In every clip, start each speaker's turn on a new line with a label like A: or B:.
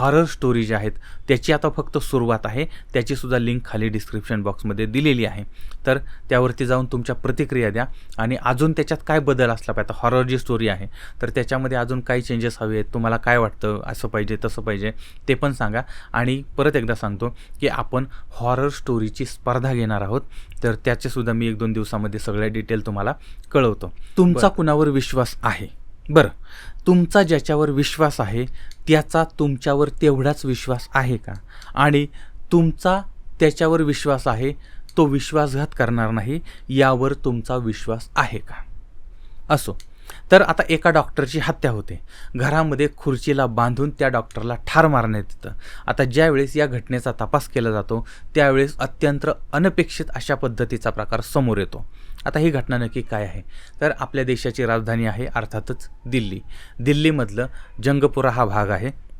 A: Horror story ज्या आहेत त्याची आता फक्त सुरुवात आहे. त्याचीसुद्धा लिंक खाली डिस्क्रिप्शन बॉक्समध्ये दिलेली आहे. तर त्यावरती जाऊन तुमच्या प्रतिक्रिया द्या आणि अजून त्याच्यात काय बदल असला पाहिजे? आता हॉरर जी स्टोरी आहे तर त्याच्यामध्ये अजून काही चेंजेस हवे आहेत? तुम्हाला काय वाटतं? असं पाहिजे तसं पाहिजे ते पण सांगा. आणि परत एकदा सांगतो की आपण हॉरर स्टोरीची स्पर्धा घेणार आहोत. तर त्याचेसुद्धा मी एक दोन दिवसामध्ये सगळ्या डिटेल तुम्हाला कळवतो. तुमचा कुणावर विश्वास आहे? बरं तुमचा ज्याच्यावर विश्वास आहे त्याचा तुमच्यावर तेवढाच विश्वास आहे का? आणि तुमचा त्याच्यावर विश्वास आहे तो विश्वासघात करणार नाही यावर तुमचा विश्वास आहे का? असो. तर आता एका डॉक्टरची हत्या होते. घरामध्ये खुर्चीला बांधून त्या डॉक्टरला ठार मारण्यात येतं. आता ज्यावेळेस या घटनेचा तपास केला जातो त्यावेळेस अत्यंत अनपेक्षित अशा पद्धतीचा प्रकार समोर येतो. आता ही घटना नक्की काय आहे? तर आपल्या देशाची राजधानी आहे अर्थातच दिल्ली. दिल्लीमधलं जंगपुरा हा भाग आहे.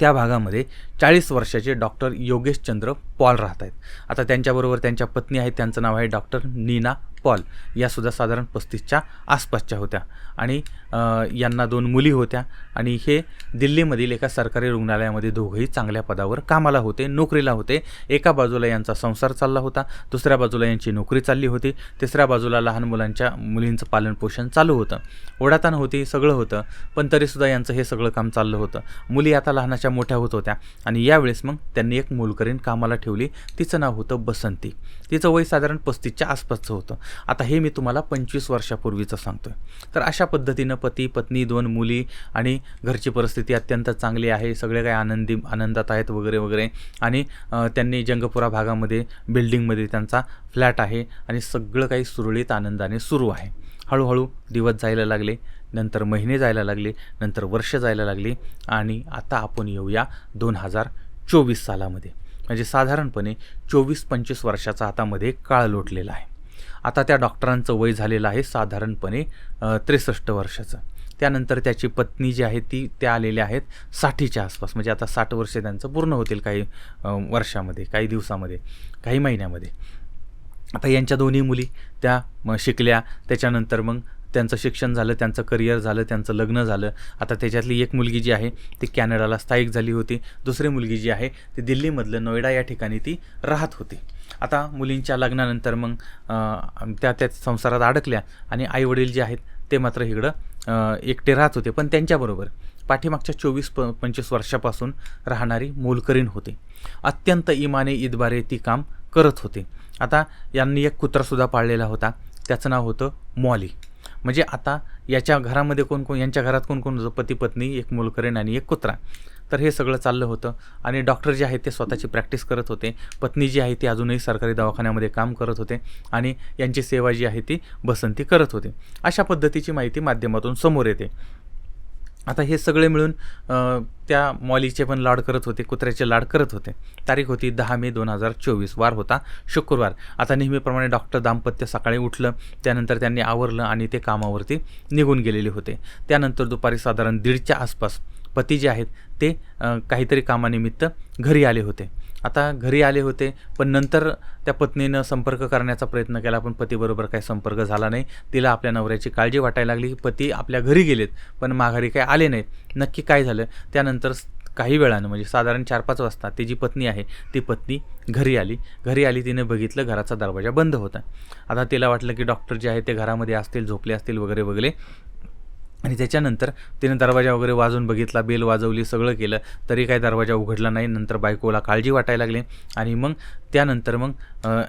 A: त्या भागामध्ये चाळीस वर्षाचे डॉक्टर योगेशचंद्र पॉल राहत आहेत. आता त्यांच्याबरोबर त्यांच्या पत्नी आहेत त्यांचं नाव आहे डॉक्टर नीना पॉल यासुद्धा साधारण पस्तीसच्या आसपासच्या होत्या. आणि यांना दोन मुली होत्या आणि हे दिल्लीमधील एका सरकारी रुग्णालयामध्ये दोघंही चांगल्या पदावर कामाला होते नोकरीला होते. एका बाजूला यांचा संसार चालला होता दुसऱ्या बाजूला यांची नोकरी चालली होती. तिसऱ्या बाजूला लहान मुलांच्या मुलींचं पालनपोषण चालू होतं. ओढाताण होती सगळं होतं पण तरीसुद्धा यांचं हे सगळं काम चाललं होतं. मुली आता लहानाच्या मोठ्या होत होत्या आणि यावेळेस मग त्यांनी एक मोलकरीण कामाला ठेवली. तिचं नाव होतं बसंती. तिचं वय साधारण पस्तीसच्या आसपासचं होतं. आता हे मी तुम्हाला पंचवीस वर्षापूर्वीचं सांगतोय. तर अशा पद्धतीनं पती पत्नी दोन मुली आणि घरची परिस्थिती अत्यंत चांगली आहे. सगळे काही आनंदी आनंदात आहेत वगैरे वगैरे. आणि त्यांनी जंगपुरा भागामध्ये बिल्डिंगमध्ये त्यांचा फ्लॅट आहे आणि सगळं काही सुरळीत आनंदाने सुरू आहे. हळूहळू दिवस जायला लागले नंतर महिने जायला लागले नंतर वर्ष जायला लागले आणि आता आपण येऊया दोन हजार चोवीस सालामध्ये. म्हणजे साधारणपणे चोवीस पंचवीस वर्षाचा हातामध्ये काळ लोटलेला आहे. आता त्या डॉक्टरांचं वय झालेलं आहे साधारणपणे त्रेसष्ट वर्षाचं. त्यानंतर त्याची पत्नी जी आहे ती त्या आलेल्या आहेत साठीच्या आसपास. म्हणजे आता साठ वर्ष त्यांचं पूर्ण होतील काही वर्षामध्ये काही दिवसामध्ये काही महिन्यामध्ये. आता यांच्या दोन्ही मुली त्या मग शिकल्या. त्याच्यानंतर मग त्यांचं शिक्षण झालं त्यांचं करिअर झालं त्यांचं लग्न झालं. आता त्याच्यातली एक मुलगी जी आहे ती कॅनडाला स्थायिक झाली होती. दुसरी मुलगी जी आहे ती दिल्लीमधलं नोएडा या ठिकाणी ती राहत होती. आता मुलींच्या लग्नानंतर मग त्या त्या संसारात अडकल्या आणि आईवडील जे आहेत ते मात्र इकडं एकटे राहत होते. पण त्यांच्याबरोबर पाठीमागच्या चोवीस प पंचवीस वर्षापासून राहणारी मोलकरीण होते. अत्यंत इमाने ईदबारे ती काम करत होते. आता यांनी एक कुत्रासुद्धा पाळलेला होता. त्याचं नाव होतं मॉली. म्हणजे आता याच्या घरामध्ये कोण कोण यांच्या घरात कोण कोण पती पत्नी एक मोलकरीण आणि एक कुत्रा. तर हे सगळं चाललं होतं. आणि डॉक्टर जे आहेत ते स्वतःची प्रॅक्टिस करत होते. पत्नी जी आहे ती अजूनही सरकारी दवाखान्यामध्ये काम करत होते. आणि यांची सेवा जी आहे ती बसंती करत होते. अशा पद्धतीची माहिती माध्यमातून समोर येते. आता हे सगळे मिळून त्या मॉलीचे पण लाड करत होते कुत्र्याचे लाड करत होते. तारीख होती दहा मे दोन हजार चोवीस. वार होता शुक्रवार. आता नेहमीप्रमाणे डॉक्टर दाम्पत्य सकाळी उठलं त्यानंतर त्यांनी आवरलं आणि ते कामावरती निघून गेलेले होते. त्यानंतर दुपारी साधारण दीडच्या आसपास पती जे आहेत ते काहीतरी कामानिमित्त घरी आले होते. आता घरी आले होते पण नंतर त्या पत्नीनं संपर्क करण्याचा प्रयत्न केला. पण पतीबरोबर काही संपर्क झाला नाही. तिला आपल्या नवऱ्याची काळजी वाटायला लागली की पती आपल्या घरी गेलेत पण माघारी काही आले नाहीत. नक्की काय झालं? त्यानंतर काही वेळानं म्हणजे साधारण चार पाच वाजता ती जी पत्नी आहे ती पत्नी घरी आली. घरी आली तिने बघितलं घराचा दरवाजा बंद होता. आता तिला वाटलं की डॉक्टर जे आहे ते घरामध्ये असतील झोपले असतील वगैरे वगैरे आणि त्याच्यानंतर तिने दरवाजा वगैरे वाजवून बघितला बेल वाजवली सगळं केलं तरी काय दरवाजा उघडला नाही. नंतर बायकोला काळजी वाटायला लागली. आणि मग त्यानंतर मग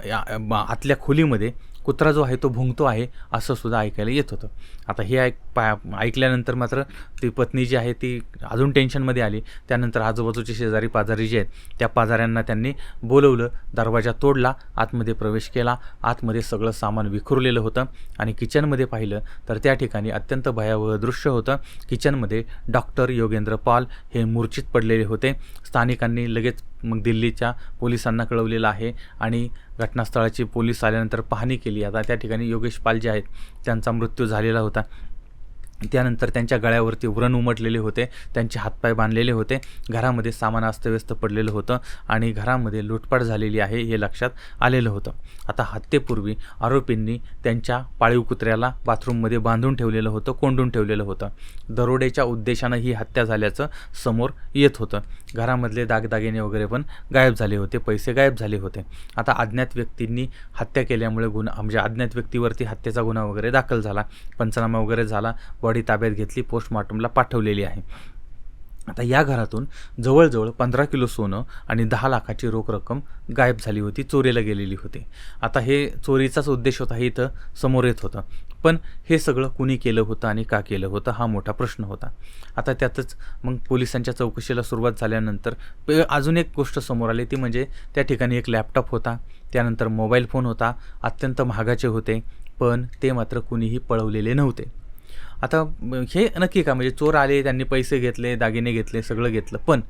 A: या- आतल्या खोलीमध्ये कुत्रा जो आहे तो भुंकतो आहे असं सुद्धा ऐकायला येत होतं. आता हे ऐक पा ऐकल्यानंतर मात्र ती पत्नी जी आहे ती अजून टेन्शनमध्ये आली. त्यानंतर आजूबाजूचे शेजारी पाजारी जे आहेत त्या पाजाऱ्यांना त्यांनी बोलवलं दरवाजा तोडला आतमध्ये प्रवेश केला. आतमध्ये सगळं सामान विखुरलेलं होतं आणि किचनमध्ये पाहिलं तर त्या ठिकाणी अत्यंत भयावह दृश्य होतं. किचनमध्ये डॉक्टर योगेंद्र पाल हे मूर्छित पडलेले होते. स्थानिकांनी लगेच मग दिल्लीच्या पोलिसांना कळवलेलं आहे आणि घटनास्थळाची पोलीस आल्यानंतर पाहणी केली. आता त्या ठिकाणी योगेश पाल जे आहेत त्यांचा मृत्यू झालेला होता. त्यानंतर त्यांच्या गळ्यावरती व्रण उमटलेले होते त्यांचे हातपाय बांधलेले होते घरामध्ये सामान अस्तव्यस्त पडलेलं होतं आणि घरामध्ये लुटपाट झालेली आहे हे लक्षात आलेलं होतं. आता हत्येपूर्वी आरोपींनी त्यांच्या पाळीव कुत्र्याला बाथरूममध्ये बांधून ठेवलेलं होतं कोंडून ठेवलेलं होतं. दरोडेच्या उद्देशानं ही हत्या झाल्याचं समोर येत होतं. घरामधले दागदागिने वगैरे पण गायब झाले होते पैसे गायब झाले होते. आता अज्ञात व्यक्तींनी हत्या केल्यामुळे गुन्हा म्हणजे अज्ञात व्यक्तीवरती हत्येचा गुन्हा वगैरे दाखल झाला. पंचनामा वगैरे झाला बॉडी ताब्यात घेतली पोस्टमॉर्टमला पाठवलेली आहे. आता या घरातून जवळजवळ पंधरा किलो सोनं आणि दहा लाखाची रोख रक्कम गायब झाली होती चोरीला गेलेली होती. आता हे चोरीचाच उद्देश होता हे इथं समोर येत होतं. पण हे सगळं कुणी केलं होतं आणि का केलं होतं हा मोठा प्रश्न होता. आता त्यातच मग पोलिसांच्या चौकशीला सुरुवात झाल्यानंतर अजून एक गोष्ट समोर आली ती म्हणजे त्या ठिकाणी एक लॅपटॉप होता त्यानंतर मोबाईल फोन होता अत्यंत महागाचे होते पण ते मात्र कुणीही पळवलेले नव्हते. आता हे नक्की का? म्हणजे चोर आले त्यांनी पैसे घेतले दागिने घेतले सगळं घेतलं पण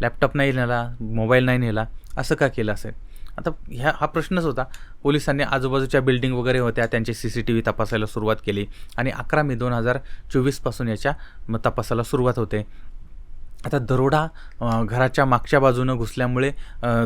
A: लॅपटॉप नाही नेला मोबाईल नाही नेला असं का केलं असेल? आता ह्या हा प्रश्नच होता. पोलिसांनी आजूबाजूच्या बिल्डिंग वगैरे होत्या त्यांची सी सी टी व्ही तपासायला सुरुवात केली आणि अकरा मे दोन हजार चोवीसपासून याच्या तपासाला सुरुवात होते. आता दरोडा घराच्या मागच्या बाजूनं घुसल्यामुळे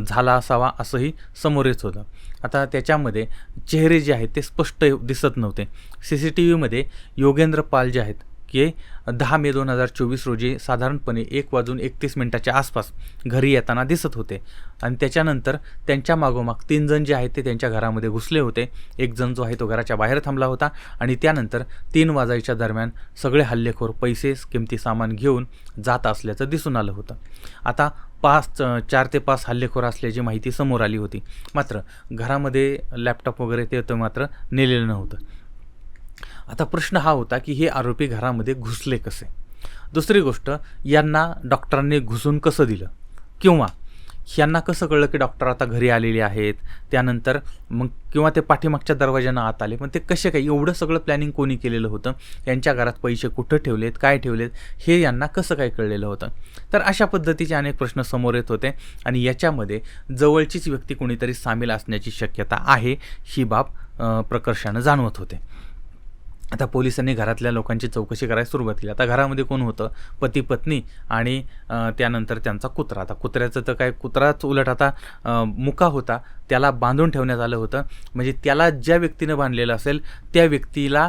A: झाला असावा असंही समोर येत होतं. आता त्याच्यामध्ये चेहरे जे आहेत ते स्पष्ट दिसत नव्हते. सी सी टी व्हीमध्ये योगेंद्र पाल जे आहेत ये दहा मे दोन हजार चोवीस रोजी साधारणपणे एक वाजून एकतीस मिनिटाच्या आसपास घरी येताना दिसत होते. आणि त्याच्यानंतर त्यांच्या मागोमाग तीन जण जे आहेत ते त्यांच्या घरामध्ये घुसले होते. एक जण जो आहे तो घराच्या बाहेर थांबला होता आणि त्यानंतर तीन वाजायच्या दरम्यान सगळे हल्लेखोर पैसे किमती सामान घेऊन जात असल्याचं दिसून आलं होतं. आता पाच चार ते पाच हल्लेखोर असल्याची माहिती समोर आली होती. मात्र घरामध्ये लॅपटॉप वगैरे ते तर मात्र नेलेलं नव्हतं. आता प्रश्न हा होता की हे आरोपी घरामध्ये घुसले कसे? दुसरी गोष्ट यांना डॉक्टरांनी घुसून कसं दिलं? किंवा यांना कसं कळलं की डॉक्टर आता घरी आलेले आहेत? त्यानंतर मग किंवा ते पाठीमागच्या दरवाज्यानं आत आले? पण ते कसे काय? एवढं सगळं प्लॅनिंग कोणी केलेलं होतं? यांच्या घरात पैसे कुठं ठेवलेत? काय ठेवलेत? हे यांना कसं काय कळलेलं होतं? तर अशा पद्धतीचे अनेक प्रश्न समोर येत होते आणि याच्यामध्ये जवळचीच व्यक्ती कोणीतरी सामील असण्याची शक्यता आहे ही बाब प्रकर्षानं जाणवत होते. आता पोलिसांनी घरातल्या लोकांची चौकशी करायला सुरुवात केली. आता घरामध्ये कोण होतं? पती पत्नी आणि त्यानंतर त्यांचा कुत्रा. आता कुत्र्याचं तर काय कुत्राच उलट आता मुका होता. त्याला बांधून ठेवण्यात आलं होतं. म्हणजे त्याला ज्या व्यक्तीनं बांधलेलं असेल त्या व्यक्तीला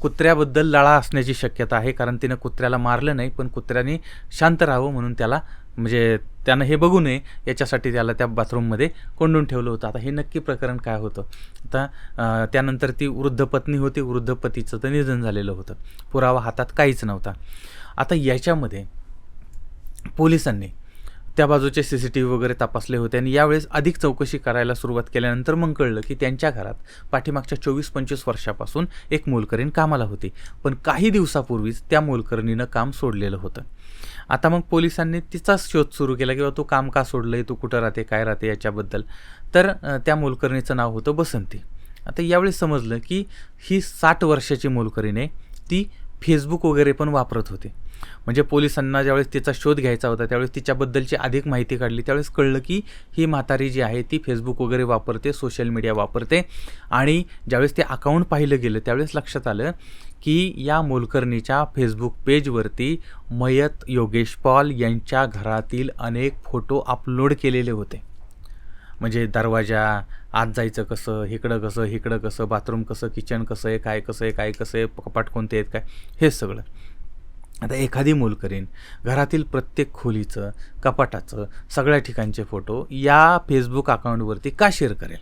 A: कुत्र्याबद्दल लळा असण्याची शक्यता आहे. कारण तिनं कुत्र्याला मारलं नाही पण कुत्र्याने शांत राहावं म्हणून त्याला म्हणजे त्यानं हे बघू नये याच्यासाठी त्याला त्या बाथरूममध्ये कोंडून ठेवलं होतं. आता हे नक्की प्रकरण काय होतं? आता त्यानंतर ती वृद्ध पत्नी होती. वृद्ध पतीचं तर निधन झालेलं होतं. पुरावा हातात काहीच नव्हता. आता याच्यामध्ये पोलिसांनी त्या बाजूचे सी सी टी व्ही वगैरे तपासले होते आणि यावेळेस अधिक चौकशी करायला सुरुवात केल्यानंतर मग कळलं की त्यांच्या घरात पाठीमागच्या चोवीस पंचवीस वर्षापासून एक मोलकरीण कामाला होती. पण काही दिवसापूर्वीच त्या मोलकरणीनं काम सोडलेलं होतं. आता मग पोलिसांनी तिचाच शोध सुरू केला किंवा तू काम का सोडलंय? तू कुठं राहते? काय राहते? याच्याबद्दल. तर त्या मोलकरणीचं नाव होतं बसंती. आता यावेळेस समजलं की ही साठ वर्षाची मोलकरीने ती फेसबुक वगैरे पण वापरत होते. म्हणजे पोलिसांना ज्यावेळेस तिचा शोध घ्यायचा होता त्यावेळेस तिच्याबद्दलची अधिक माहिती काढली त्यावेळेस कळलं की ही म्हातारी जी आहे ती फेसबुक वगैरे वापरते सोशल मीडिया वापरते. आणि ज्यावेळेस ते अकाउंट पाहिलं गेलं त्यावेळेस लक्षात आलं की या मोलकर्णीच्या फेसबुक पेजवरती मयत योगेश पॉल यांच्या घरातील अनेक फोटो अपलोड केलेले होते. म्हणजे दरवाजा आत जायचं कसं इकडं कसं इकडं कसं बाथरूम कसं किचन कसं आहे काय कसं आहे काय कसं आहे कपाट कोणते आहेत काय हे सगळं. आता एखादी मोलकरीण घरातील प्रत्येक खोलीचं कपाटाचं सगळ्या ठिकाणचे फोटो या फेसबुक अकाउंटवरती का शेअर करेल?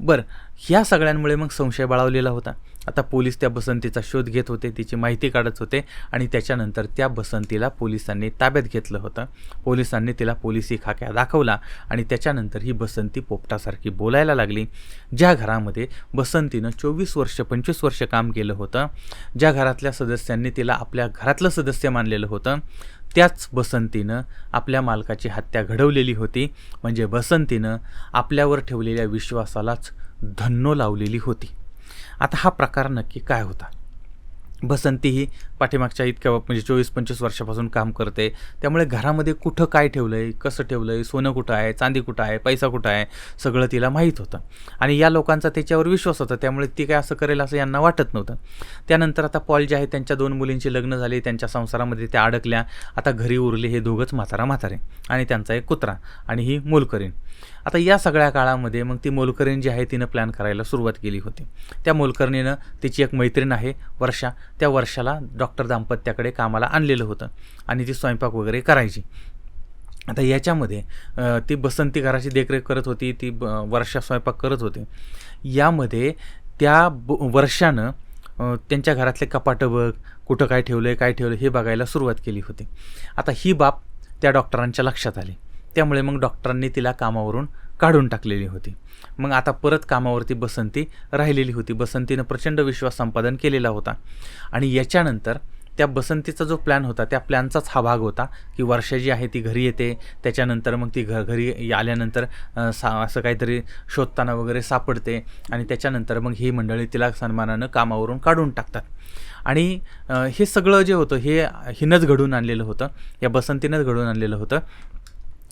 A: बरं ह्या सगळ्यांमुळे मग संशय बाळावलेला होता. आता पोलीस त्या बसंतीचा शोध घेत होते तिची माहिती काढत होते आणि त्याच्यानंतर त्या बसंतीला पोलिसांनी ताब्यात घेतलं होतं. पोलिसांनी तिला पोलिसी खाक्या दाखवला आणि त्याच्यानंतर ही बसंती पोपटासारखी बोलायला लागली. ज्या घरामध्ये बसंतीनं चोवीस वर्ष पंचवीस वर्ष काम केलं होतं ज्या घरातल्या सदस्यांनी तिला आपल्या घरातलं सदस्य मानलेलं होतं त्याच बसंतीनं आपल्या मालकाची हत्या घडवलेली होती. म्हणजे बसंतीनं आपल्यावर ठेवलेल्या विश्वासालाच धन्नो लावलेली होती. आता हा प्रकार नक्की काय होता? बसंती ही पाठीमागच्या इतक्या म्हणजे चोवीस पंचवीस वर्षापासून काम करते. त्यामुळे घरामध्ये कुठं काय ठेवलं आहे कसं ठेवलं आहे सोनं कुठं आहे चांदी कुठं आहे पैसा कुठं आहे सगळं तिला माहीत होतं. आणि या लोकांचा त्याच्यावर विश्वास होता. त्यामुळे ती काय असं करेल असं यांना वाटत नव्हतं. त्यानंतर आता पॉल जे आहे त्यांच्या दोन मुलींची लग्न झाली त्यांच्या संसारामध्ये त्या अडकल्या. आता घरी उरले हे दोघंच म्हातारा म्हातारे आणि त्यांचा एक कुत्रा आणि ही मोलकरीण. आता या सगळ्या काळामध्ये मग ती मोलकरीण जी आहे तिनं प्लॅन करायला सुरुवात केली होती. त्या मोलकरणीनं तिची एक मैत्रीण आहे वर्षा. त्या वर्षाला डॉक्टर दाम्पत्याकडे कामाला आणलेलं होतं आणि ती स्वयंपाक वगैरे करायची. आता याच्यामध्ये ती बसंती घराची देखरेख करत होती ती ब वर्षा स्वयंपाक करत होती. यामध्ये त्या ब वर्षानं त्यांच्या घरातले कपाटं बघ कुठं काय ठेवलं आहे काय ठेवलं हे बघायला सुरुवात केली होती. आता ही बाब त्या डॉक्टरांच्या लक्षात आली. त्यामुळे मग डॉक्टरांनी तिला कामावरून काढून टाकलेली होती. मग आता परत कामावरती बसंती राहिलेली होती. बसंतीनं प्रचंड विश्वास संपादन केलेला होता. आणि याच्यानंतर त्या बसंतीचा जो प्लॅन होता त्या प्लॅनचाच हा भाग होता की वर्षा जी आहे ती घरी येते. त्याच्यानंतर मग ती घ घरी आल्यानंतर सा असं काहीतरी शोधताना वगैरे सापडते. आणि त्याच्यानंतर मग ही मंडळी तिला सन्मानानं कामावरून काढून टाकतात. आणि हे सगळं जे होतं हे हिनंच घडून आणलेलं होतं. या बसंतीनंच घडून आणलेलं होतं.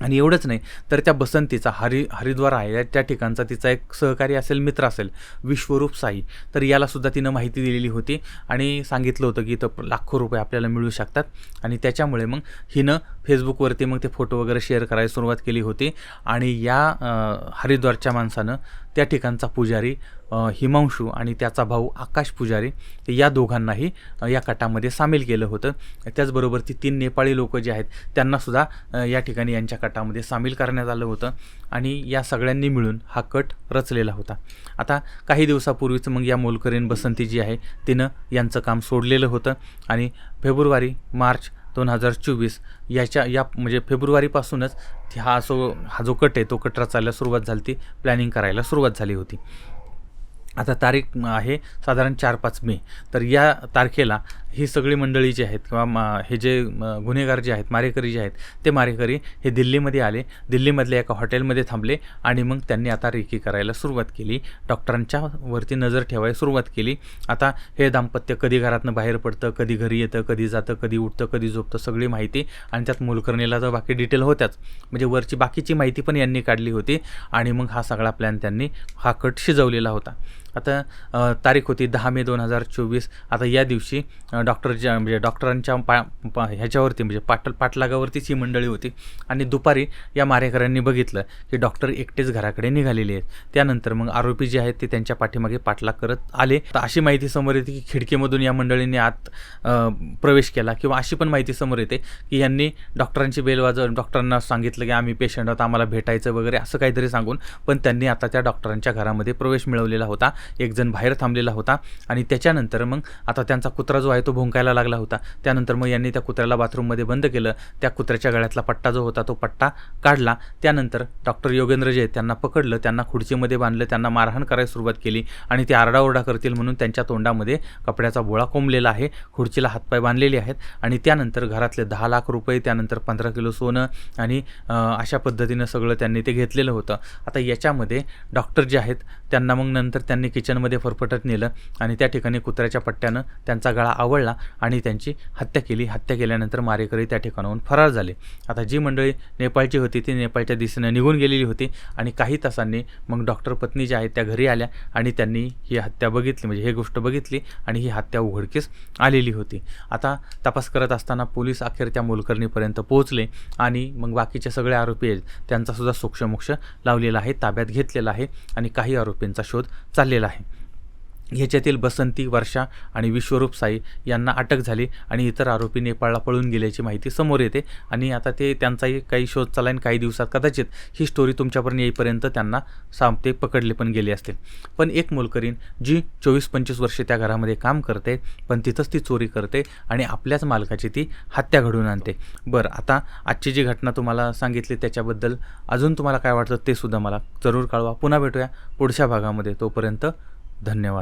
A: आणि एवढंच नाही तर त्या बसंतीचा हरि हरिद्वार आहे त्या ठिकाणचा तिचा एक सहकारी असेल मित्र असेल विश्वरूप साई. तर यालासुद्धा तिनं माहिती दिलेली होती आणि सांगितलं होतं की इथं लाखो रुपये आपल्याला मिळू शकतात. आणि त्याच्यामुळे मग हिनं फेसबुकवरती मग ते फोटो वगैरे शेअर करायला सुरुवात केली होती. आणि या हरिद्वारच्या माणसानं त्या ठिकाणचा पुजारी हिमांशू आणि त्याचा भाऊ आकाश पुजारी या दोघांनाही या कटामध्ये सामील केलं होतं. त्याचबरोबर ती तीन नेपाळी लोक जे आहेत त्यांनासुद्धा या ठिकाणी यांच्या कटामध्ये सामील करण्यात आलं होतं आणि या सगळ्यांनी मिळून हा कट रचलेला होता. आता काही दिवसापूर्वीच मग या मोलकरीन बसंती जी आहे तिनं यांचं काम सोडलेलं होतं आणि फेब्रुवारी मार्च दोन हजार चोवीस याच्या या म्हणजे फेब्रुवारीपासूनच हा असो हा जो कट आहे तो कट रचायला सुरुवात झाली ती प्लॅनिंग करायला सुरुवात झाली होती. आता तारीख आहे साधारण चार पाच मे. तर या तारखेला ही सगळी मंडळी जी आहेत किंवा मा हे जे गुन्हेगार जे आहेत मारेकरी जे आहेत ते मारेकरी हे दिल्लीमध्ये आले दिल्लीमधल्या एका हॉटेलमध्ये थांबले आणि मग त्यांनी आता रेकी करायला सुरुवात केली. डॉक्टरांच्या वरती नजर ठेवायला सुरुवात केली. आता हे दाम्पत्य कधी घरातनं बाहेर पडतं कधी घरी येतं कधी जातं कधी उठतं कधी झोपतं सगळी माहिती आणि त्यात मोलकरणीला तर बाकी डिटेल होत्याच. म्हणजे वरची बाकीची माहिती पण यांनी काढली होती आणि मग हा सगळा प्लॅन त्यांनी हा कट शिजवलेला होता. आता तारीख होती दहा मे दोन हजार चोवीस. आता या दिवशी डॉक्टरच्या डॉक्टर ज्या म्हणजे डॉक्टरांच्या पा पा ह्याच्यावरती म्हणजे पाट पाठलागावरतीच ही मंडळी होती. आणि दुपारी या मारेकऱ्यांनी बघितलं की डॉक्टर एकटेच घराकडे निघालेले आहेत. त्यानंतर मग आरोपी जे आहेत ते त्यांच्या पाठीमागे पाठलाग करत आले. तर अशी माहिती समोर येते की खिडकीमधून या मंडळींनी आत प्रवेश केला. किंवा अशी पण माहिती समोर येते की यांनी डॉक्टरांची बेल वाजव डॉक्टरांना सांगितलं की आम्ही पेशंट आहोत आम्हाला भेटायचं वगैरे असं काहीतरी सांगून पण त्यांनी आता त्या डॉक्टरांच्या घरामध्ये प्रवेश मिळवलेला होता. एकजण बाहेर थांबलेला होता आणि त्याच्यानंतर मग आता त्यांचा कुत्रा जो आहे तो भोंकायला लागला होता. त्यानंतर मग यांनी त्या कुत्र्याला बाथरूममध्ये बंद केलं. त्या कुत्र्याच्या गळ्यातला पट्टा जो होता तो पट्टा काढला. त्यानंतर डॉक्टर योगेंद्र जे त्यांना पकडलं. त्यांना खुर्चीमध्ये बांधलं. त्यांना मारहाण करायला सुरुवात केली आणि ते आरडाओरडा करतील म्हणून त्यांच्या तोंडामध्ये कपड्याचा बोळा कोंबलेला आहे. खुर्चीला हातपाय बांधलेले आहेत आणि त्यानंतर घरातले दहा लाख रुपये त्यानंतर पंधरा किलो सोनं आणि अशा पद्धतीनं सगळं त्यांनी ते घेतलेलं होतं. आता याच्यामध्ये डॉक्टर जे आहेत त्यांना मग नंतर त्यांनी किचनमध्ये फरफटत नेलं आणि त्या ठिकाणी कुत्र्याच्या पट्ट्यानं त्यांचा गळा आवळला आणि त्यांची हत्या केली. हत्या केल्यानंतर मारेकरी त्या ठिकाणाहून फरार झाले. आता जी मंडळी नेपाळची होती ती नेपाळच्या दिशेनं निघून गेलेली होती आणि काही तासांनी मग डॉक्टर पत्नी ज्या आहेत त्या घरी आल्या आणि त्यांनी ही हत्या बघितली. म्हणजे हे गोष्ट बघितली आणि ही हत्या उघडकीस आलेली होती. आता तपास करत असताना पोलीस अखेर त्या मोलकर्णीपर्यंत पोहोचले आणि मग बाकीचे सगळे आरोपी आहेत त्यांचासुद्धा सूक्ष्मोक्ष लावलेला आहे ताब्यात घेतलेला आहे आणि काही आरोपींचा शोध चाललेला आहे ह्याच्यातील बसंती वर्षा आणि विश्वरूप साई यांना अटक झाली आणि इतर आरोपी नेपाळला पळून गेल्याची माहिती समोर येते. आणि आता ते त्यांचाही काही शोध चालला काही दिवसात कदाचित ही स्टोरी तुमच्यापर्यंत येईपर्यंत त्यांना साम ते पकडले पण गेले असतील. पण एक मोलकरीण जी चोवीस पंचवीस वर्षे त्या घरामध्ये काम करते पण तिथंच ती चोरी करते आणि आपल्याच मालकाची ती हत्या घडवून आणते. बरं आता आजची जी घटना तुम्हाला सांगितली त्याच्याबद्दल अजून तुम्हाला काय वाटतं ते सुद्धा मला जरूर कळवा. पुन्हा भेटूया पुढच्या भागामध्ये. तोपर्यंत धन्यवाद.